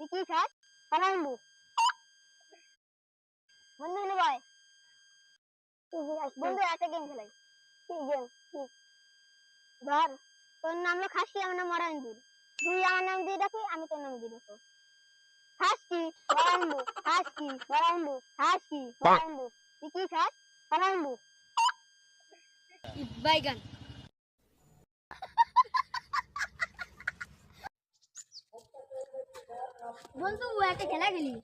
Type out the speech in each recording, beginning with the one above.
তুই কি খাস পানাইন্দু বন্ধু হলো ভাই। বন্ধু, একটা গেম খেলাই। কি গেম ধর, তোর নাম হলো খাসি, আমার নাম মরাইন্দুর তুই আমার নাম দিয়ে ডাকি আমি তোর নাম দিয়ে ডাকবো। খাসি মরাইন্দু খাসি মরাইন্দু খাসি তুই কি খাস পানাইন্দু বাইগান। বন্ধু একটা খেলা খেলি।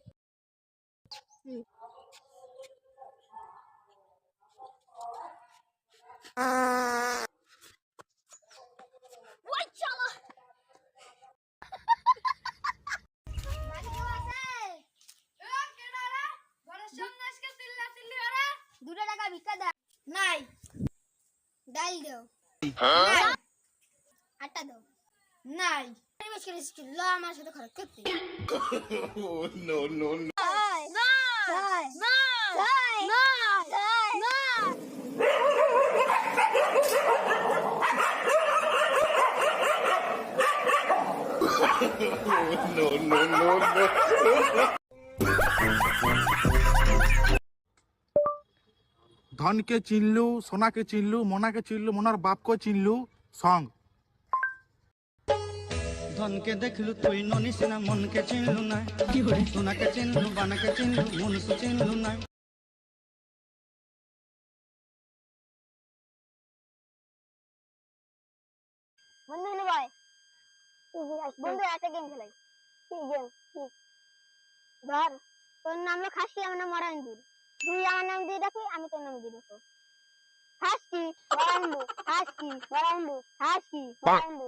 দুটো টাকা ভিক্ষা দাও। নাই। ডাল দাও। নাই। আটটা দাও। নাই। ল আমার সাথে খরচ করতে Oh, no, no, no. Hi. না Hi. না Hi. না Hi. না Oh, no, no, no, no. ধনকে চিনলু সোনাকে চিনলু মোনাকে চিনলু মোনার বাপকে চিনলু সং ধনকে দেখলু তুই ননিস না মনকে চিনলু না সোনাকে চিনলু বানাকে চিনলু মনুষু চিনলু না বন্ধু ভাই। বন্ধু একটা গেম খেলাই। কি গেম ধর তোর নাম হলো খাসি আমার নাম মরাইন্দুর তুই আমার নাম দিয়ে ডাকি আমি তোর নাম দিয়ে ডাকবো। খাসি মরাইন্দু খাসি মরাইন্দু খাসি মরাইন্দু